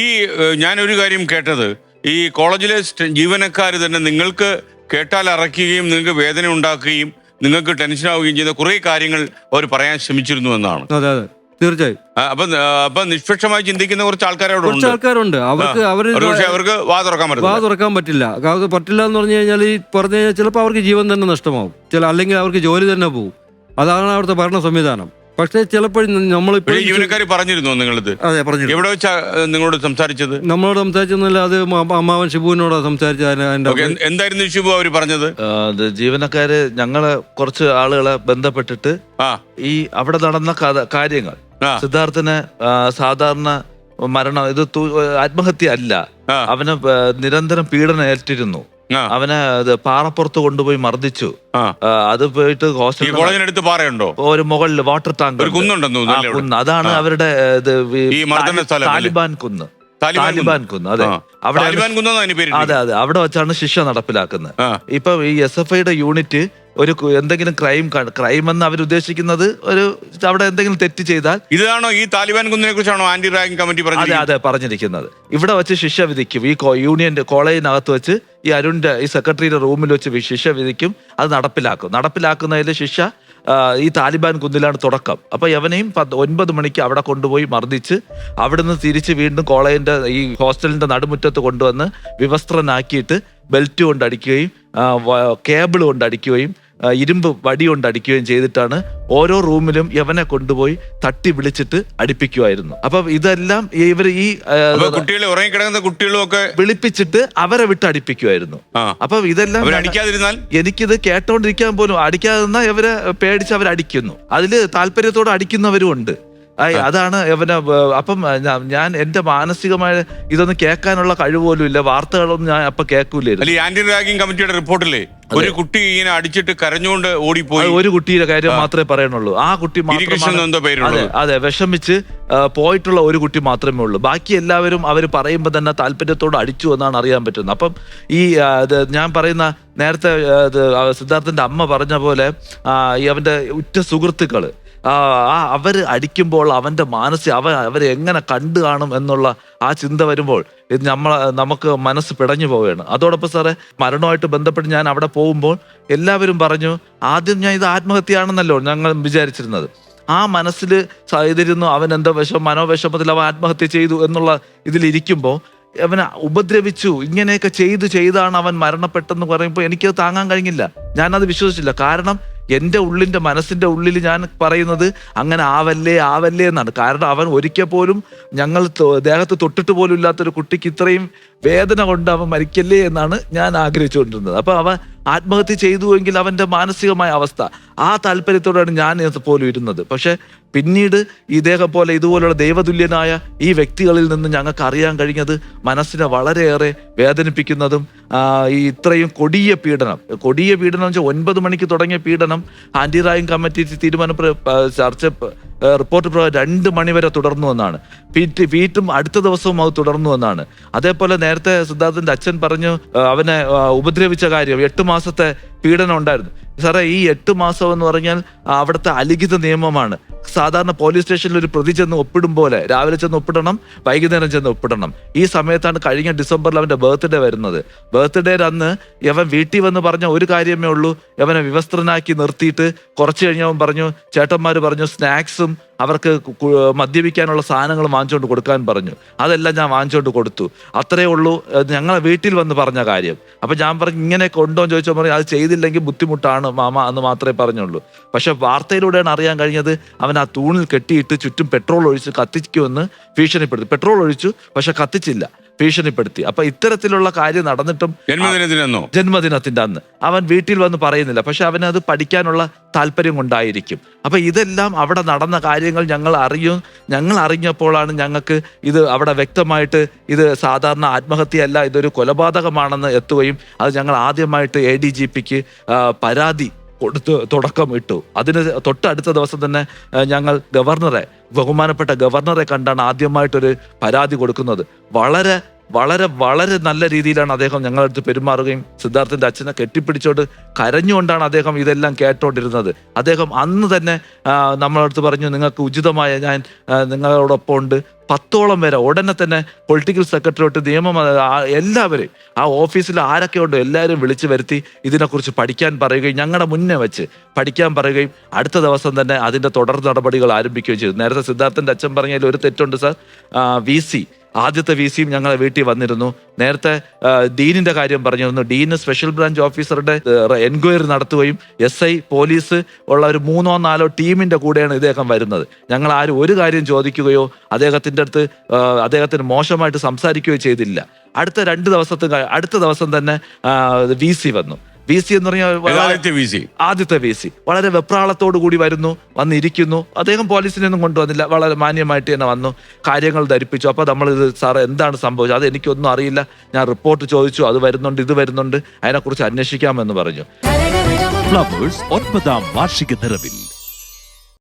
ഈ ഞാനൊരു കാര്യം കേട്ടത്. ഈ കോളേജിലെ ജീവനക്കാർ തന്നെ നിങ്ങൾക്ക് കേട്ടാൽ അറയ്ക്കുകയും നിങ്ങൾക്ക് വേദന ഉണ്ടാക്കുകയും നിങ്ങൾക്ക് ടെൻഷൻ ആവുകയും ചെയ്യുന്ന കുറെ കാര്യങ്ങൾ അവർ പറയാൻ ശ്രമിച്ചിരുന്നു എന്നാണ്. അതെ അതെ. തീർച്ചയായും. അപ്പൊ അപ്പൊ നിഷ്പക്ഷമായി ചിന്തിക്കുന്ന കുറച്ച് ആൾക്കാരോട് കുറച്ച് ആൾക്കാരുണ്ട്. അവർക്ക് അവർ പക്ഷേ അവർക്ക് വാ തുറക്കാൻ പറ്റില്ല വാ തുറക്കാൻ പറ്റില്ല. അവർക്ക് പറ്റില്ല എന്ന് പറഞ്ഞു കഴിഞ്ഞാൽ ഈ പറഞ്ഞു കഴിഞ്ഞാൽ ചിലപ്പോൾ അവർക്ക് ജീവൻ തന്നെ നഷ്ടമാവും. ചില അല്ലെങ്കിൽ അവർക്ക് ജോലി തന്നെ പോകും അതാണ് അവിടുത്തെ ഭരണ സംവിധാനം പക്ഷേ ചിലപ്പോഴും നമ്മൾ ജീവനക്കാർ പറഞ്ഞിരുന്നു നിങ്ങളത്? അതെ പറഞ്ഞു എവിടെ വെച്ചാ നിങ്ങളോട് സംസാരിച്ചത്? നമ്മളോട് സംസാരിച്ചൊന്നുമില്ല അത് അമ്മാവൻ ഷിബുവിനോടാ സംസാരിച്ചത് എന്തായിരുന്നു ശിബു അവർ പറഞ്ഞത്? ജീവനക്കാര് ഞങ്ങൾ കുറച്ച് ആളുകളെ ബന്ധപ്പെട്ടിട്ട് ആ. ഈ അവിടെ നടന്ന കാര്യങ്ങൾ. സിദ്ധാർത്ഥന് സാധാരണ മരണം ഇത് ആത്മഹത്യ അല്ല. അവന് നിരന്തരം പീഡനം ഏറ്റിരുന്നു. അവനെ പാറപ്പുറത്ത് കൊണ്ടുപോയി മർദ്ദിച്ചു. അത് പോയിട്ട് ഹോസ്റ്റലിൽ പാറയുണ്ടോ? ഒരു മുകളിൽ വാട്ടർ ടാങ്ക് കുന്നുണ്ടെന്ന് അതാണ് അവരുടെ? താലിബാൻ കുന്ന്. താലിബാൻ താലിബാൻ കുന്ന് അതെ. അവിടെ അതെ അതെ. അവിടെ വെച്ചാണ് ശിക്ഷ നടപ്പിലാക്കുന്നത്. ഇപ്പൊ ഈ എസ് എഫ് ഐയുടെ യൂണിറ്റ് ഒരു എന്തെങ്കിലും ക്രൈം ക്രൈം എന്ന് അവർ ഉദ്ദേശിക്കുന്നത് ഒരു അവിടെ എന്തെങ്കിലും തെറ്റ് ചെയ്താൽ ഇതാണോ ഈ താലിബാൻ കുന്നിനെ കുറിച്ചാണോ ആന്റി റാങ്കിങ് കമ്മിറ്റി അതെ പറഞ്ഞത് അതെ പറഞ്ഞിരിക്കുന്നത്. ഇവിടെ വെച്ച് ശിക്ഷ വിധിക്കും. ഈ യൂണിയന്റെ കോളേജിനകത്ത് വെച്ച് ഈ അരുണിന്റെ ഈ സെക്രട്ടറിയുടെ റൂമിൽ വെച്ച് ശിക്ഷ വിധിക്കും. അത് നടപ്പിലാക്കും. നടപ്പിലാക്കുന്നതിൽ ശിക്ഷ ഈ താലിബാൻ കുന്നിലാണ് തുടക്കം. അപ്പൊ യവനെയും ഒൻപത് മണിക്ക് അവിടെ കൊണ്ടുപോയി മർദ്ദിച്ച് അവിടുന്ന് തിരിച്ച് വീണ്ടും കോളേജിന്റെ ഈ ഹോസ്റ്റലിന്റെ നടുമുറ്റത്ത് കൊണ്ടുവന്ന് വിവസ്ത്രനാക്കിയിട്ട് ബെൽറ്റ് കൊണ്ട് അടിക്കുകയും കേബിൾ കൊണ്ട് അടിക്കുകയും ഇരുമ്പ് വടി കൊണ്ട് അടിക്കുകയും ചെയ്തിട്ടാണ് ഓരോ റൂമിലും യവനെ കൊണ്ടുപോയി തട്ടി വിളിച്ചിട്ട് അടിപ്പിക്കുമായിരുന്നു. അപ്പൊ ഇതെല്ലാം ഇവർ ഈ കുട്ടികളെ ഉറങ്ങിക്കിടക്കുന്ന കുട്ടികളും ഒക്കെ വിളിപ്പിച്ചിട്ട് അവരെ വിട്ട് അടിപ്പിക്കുമായിരുന്നു. അപ്പൊ ഇതെല്ലാം അടിക്കാതിരുന്നാൽ? എനിക്കിത് കേട്ടോണ്ടിരിക്കാൻ പോലും അടിക്കാതിരുന്നാൽ ഇവരെ പേടിച്ച് അവരടിക്കുന്നു അതിൽ താല്പര്യത്തോടെ അടിക്കുന്നവരും ഉണ്ട്. അതാണ് ഇവനെ അപ്പം ഞാൻ എന്റെ മാനസികമായ ഇതൊന്നും കേൾക്കാനുള്ള കഴിവ് പോലും ഇല്ല. വാർത്തകളൊന്നും ഞാൻ അപ്പൊ കേൾക്കൂലായിരുന്നു. റിപ്പോർട്ടില്ലേ റാങ്കിങ് കമ്മിറ്റിയുടെ റിപ്പോർട്ടിലെ ഒരു കുട്ടി ഇങ്ങനെ അടിച്ചിട്ട് കരഞ്ഞുകൊണ്ട് ഓടിപ്പോയി. ഒരു കുട്ടിയുടെ കാര്യം മാത്രമേ പറയുന്നുള്ളൂ. ആ കുട്ടി മാത്രമാണ് അതെ വിഷമിച്ച് പോയിട്ടുള്ള ഒരു കുട്ടി മാത്രമേ ഉള്ളൂ. ബാക്കി എല്ലാവരും അവർ പറയുമ്പോൾ തന്നെ താല്പര്യത്തോട് അടിച്ചു എന്നാണ് അറിയാൻ പറ്റുന്നത്. അപ്പം ഈ ഞാൻ പറയുന്ന നേരത്തെ സിദ്ധാർത്ഥന്റെ അമ്മ പറഞ്ഞ പോലെ അവന്റെ ഉറ്റ സുഹൃത്തുക്കൾ ആ അവർ അടിക്കുമ്പോൾ അവന്റെ മാനസിക അവ അവരെ എങ്ങനെ കണ്ടു കാണും എന്നുള്ള ആ ചിന്ത വരുമ്പോൾ ഇത് നമ്മൾ നമുക്ക് മനസ്സ് പിടഞ്ഞു പോവുകയാണ്. അതോടൊപ്പം സാറേ മരണവുമായിട്ട് ബന്ധപ്പെട്ട് ഞാൻ അവിടെ പോകുമ്പോൾ എല്ലാവരും പറഞ്ഞു ആദ്യം ഞാൻ ഇത് ആത്മഹത്യയാണെന്നല്ലോ ഞങ്ങൾ വിചാരിച്ചിരുന്നത്. ആ മനസ്സിൽ ഇതിരുന്നു അവൻ എന്തോ വിഷം മനോവിഷമത്തിൽ അവൻ ആത്മഹത്യ ചെയ്തു എന്നുള്ള ഇതിലിരിക്കുമ്പോൾ അവനെ ഉപദ്രവിച്ചു ഇങ്ങനെയൊക്കെ ചെയ്തു ചെയ്താണ് അവൻ മരണപ്പെട്ടെന്ന് പറയുമ്പോൾ എനിക്കത് താങ്ങാൻ കഴിഞ്ഞില്ല. ഞാനത് വിശ്വസിച്ചില്ല. കാരണം എന്റെ ഉള്ളിന്റെ മനസ്സിന്റെ ഉള്ളിൽ ഞാൻ പറയുന്നത് അങ്ങനെ ആവല്ലേ ആവല്ലേ എന്നാണ്. കാരണം അവൻ ഒരിക്കൽ പോലും ഞങ്ങൾ ദേഹത്ത് തൊട്ടിട്ട് പോലും ഇല്ലാത്തൊരു കുട്ടിക്ക് ഇത്രയും വേദന കൊണ്ട് അവൻ മരിക്കല്ലേ എന്നാണ് ഞാൻ ആഗ്രഹിച്ചുകൊണ്ടിരുന്നത്. അപ്പോൾ അവൻ ആത്മഹത്യ ചെയ്തുവെങ്കിൽ അവന്റെ മാനസികമായ അവസ്ഥ. ആ താല്പര്യത്തോടെയാണ് ഞാൻ പോലും ഇരുന്നത്. പക്ഷേ പിന്നീട് ഇദ്ദേഹം പോലെ ഇതുപോലുള്ള ദൈവതുല്യനായ ഈ വ്യക്തികളിൽ നിന്ന് ഞങ്ങൾക്ക് അറിയാൻ കഴിഞ്ഞത് മനസ്സിനെ വളരെയേറെ വേദനിപ്പിക്കുന്നതും ഈ ഇത്രയും കൊടിയ പീഡനം. കൊടിയ പീഡനം വെച്ചാൽ ഒൻപത് മണിക്ക് തുടങ്ങിയ പീഡനം. ആന്റി റായിങ് കമ്മിറ്റി തീരുമാന ചർച്ച റിപ്പോർട്ട് പ്രകാരം രണ്ട് മണിവരെ തുടർന്നു എന്നാണ്. വീറ്റ് വീട്ടും അടുത്ത ദിവസവും അത് തുടർന്നു എന്നാണ്. അതേപോലെ നേരത്തെ സിദ്ധാർത്ഥന്റെ അച്ഛൻ പറഞ്ഞു അവനെ ഉപദ്രവിച്ച കാര്യം എട്ട് മാസത്തെ പീഡനം ഉണ്ടായിരുന്നു. സാറേ ഈ എട്ട് മാസം എന്ന് പറഞ്ഞാൽ അവിടുത്തെ അലിഖിത നിയമമാണ്. സാധാരണ പോലീസ് സ്റ്റേഷനിൽ ഒരു പ്രതി ചെന്ന് ഒപ്പിടും പോലെ. രാവിലെ ചെന്ന് ഒപ്പിടണം വൈകുന്നേരം ചെന്ന് ഒപ്പിടണം. ഈ സമയത്താണ് കഴിഞ്ഞ ഡിസംബറിൽ അവന്റെ ബർത്ത്ഡേ വരുന്നത്. ബർത്ത്ഡേ അന്ന് ഇവൻ വീട്ടിൽ വന്ന് പറഞ്ഞ ഒരു കാര്യമേ ഉള്ളൂ. ഇവനെ വിവസ്ത്രനാക്കി നിർത്തിയിട്ട് കുറച്ച് കഴിഞ്ഞവൻ പറഞ്ഞു ചേട്ടന്മാർ പറഞ്ഞു സ്നാക്സും അവർക്ക് മദ്യപിക്കാനുള്ള സാധനങ്ങൾ വാങ്ങിച്ചുകൊണ്ട് കൊടുക്കാൻ പറഞ്ഞു. അതെല്ലാം ഞാൻ വാങ്ങിച്ചുകൊണ്ട് കൊടുത്തു. അത്രയേ ഉള്ളൂ ഞങ്ങളെ വീട്ടിൽ വന്ന് പറഞ്ഞ കാര്യം. അപ്പം ഞാൻ പറഞ്ഞു ഇങ്ങനെ കൊണ്ടോ എന്ന് ചോദിച്ചാൽ പറഞ്ഞു അത് ചെയ്തില്ലെങ്കിൽ ബുദ്ധിമുട്ടാണ് മാമ എന്ന് മാത്രമേ പറഞ്ഞുള്ളൂ. പക്ഷെ വാർത്തയിലൂടെയാണ് അറിയാൻ കഴിഞ്ഞത് അവൻ ആ തൂണിൽ കെട്ടിയിട്ട് ചുറ്റും പെട്രോൾ ഒഴിച്ച് കത്തിക്കുമെന്ന് ഭീഷണിപ്പെടുത്തി. പെട്രോൾ ഒഴിച്ചു പക്ഷെ കത്തിച്ചില്ല. ഭീഷണിപ്പെടുത്തി. അപ്പൊ ഇത്തരത്തിലുള്ള കാര്യം നടന്നിട്ടും ജന്മദിനത്തിനോ ജന്മദിനത്തിന്റെ അന്ന്. അവൻ വീട്ടിൽ വന്ന് പറയുന്നില്ല. പക്ഷെ അവന് അത് പഠിക്കാനുള്ള താല്പര്യം കൊണ്ടായിരിക്കും. അപ്പൊ ഇതെല്ലാം അവിടെ നടന്ന കാര്യങ്ങൾ ഞങ്ങൾ അറിയും. ഞങ്ങൾ അറിഞ്ഞപ്പോഴാണ് ഞങ്ങൾക്ക് ഇത് അവിടെ വ്യക്തമായിട്ട് ഇത് സാധാരണ ആത്മഹത്യയല്ല ഇതൊരു കൊലപാതകമാണെന്ന് എത്തുകയും അത് ഞങ്ങൾ ആദ്യമായിട്ട് എ ഡി ജി പിക്ക് പരാതി കൊടുത്ത് തുടക്കം ഇട്ടു അതിന് തൊട്ടടുത്ത ദിവസം തന്നെ ഞങ്ങൾ ഗവർണറെ ബഹുമാനപ്പെട്ട ഗവർണറെ കണ്ടാണ് ആദ്യമായിട്ടൊരു പരാതി കൊടുക്കുന്നത്. വളരെ വളരെ വളരെ നല്ല രീതിയിലാണ് അദ്ദേഹം ഞങ്ങളുടെ അടുത്ത് പെരുമാറുകയും സിദ്ധാർത്ഥിന്റെ അച്ഛനെ കെട്ടിപ്പിടിച്ചോണ്ട് കരഞ്ഞുകൊണ്ടാണ് അദ്ദേഹം ഇതെല്ലാം കേട്ടോണ്ടിരുന്നത്. അദ്ദേഹം അന്ന് തന്നെ നമ്മളടുത്ത് പറഞ്ഞു നിങ്ങൾക്ക് ഉചിതമായ ഞാൻ നിങ്ങളോടൊപ്പം ഉണ്ട്. പത്തോളം പേരെ ഉടനെ തന്നെ പൊളിറ്റിക്കൽ സെക്രട്ടറിയോട്ട് നിയമം എല്ലാവരെയും ആ ഓഫീസിൽ ആരൊക്കെ ഉണ്ടോ എല്ലാവരും വിളിച്ചു വരുത്തി ഇതിനെക്കുറിച്ച് പഠിക്കാൻ പറയുകയും ഞങ്ങളുടെ മുന്നേ വെച്ച് പഠിക്കാൻ പറയുകയും അടുത്ത ദിവസം തന്നെ അതിന്റെ തുടർ നടപടികൾ ആരംഭിക്കുകയും ചെയ്തു. നേരത്തെ സിദ്ധാർത്ഥന്റെ അച്ഛൻ പറഞ്ഞതിൽ ഒരു തെറ്റുണ്ട് സാർ. വി സി ആദ്യത്തെ വി സിയും ഞങ്ങളെ വീട്ടിൽ വന്നിരുന്നു. നേരത്തെ ഡീനിന്റെ കാര്യം പറഞ്ഞിരുന്നു. ഡീന് സ്പെഷ്യൽ ബ്രാഞ്ച് ഓഫീസറുടെ എൻക്വയറി നടത്തുകയും എസ് ഐ പോലീസ് ഉള്ള ഒരു മൂന്നോ നാലോ ടീമിന്റെ കൂടെയാണ് ഇദ്ദേഹം വരുന്നത്. ഞങ്ങൾ ആരും ഒരു കാര്യം ചോദിക്കുകയോ അദ്ദേഹത്തിന്റെ അടുത്ത് അദ്ദേഹത്തിന് മോശമായിട്ട് സംസാരിക്കുകയോ ചെയ്തില്ല. അടുത്ത രണ്ട് ദിവസത്തെ അടുത്ത ദിവസം തന്നെ വി സി വന്നു. വി സി എന്ന് പറഞ്ഞാൽ ഏതാദ്യത്തെ വി സി ആദ്യത്തെ വി സി വളരെ വെപ്രാളത്തോടു കൂടി വരുന്നു വന്നിരിക്കുന്നു. അദ്ദേഹം പോലീസിനൊന്നും കൊണ്ടുവന്നില്ല. വളരെ മാന്യമായിട്ട് തന്നെ വന്നു. കാര്യങ്ങൾ ധരിപ്പിച്ചു. അപ്പോൾ നമ്മൾ ഇത് സാറേ എന്താണ് സംഭവിച്ചത്? അത് എനിക്കൊന്നും അറിയില്ല. ഞാൻ റിപ്പോർട്ട് ചോദിച്ചു. അത് വരുന്നുണ്ട് ഇത് വരുന്നുണ്ട്. അതിനെക്കുറിച്ച് അന്വേഷിക്കാമെന്ന് പറഞ്ഞു. ഫ്ലവേഴ്സ് ഒൻപതാം വാർഷിക നിറവിൽ.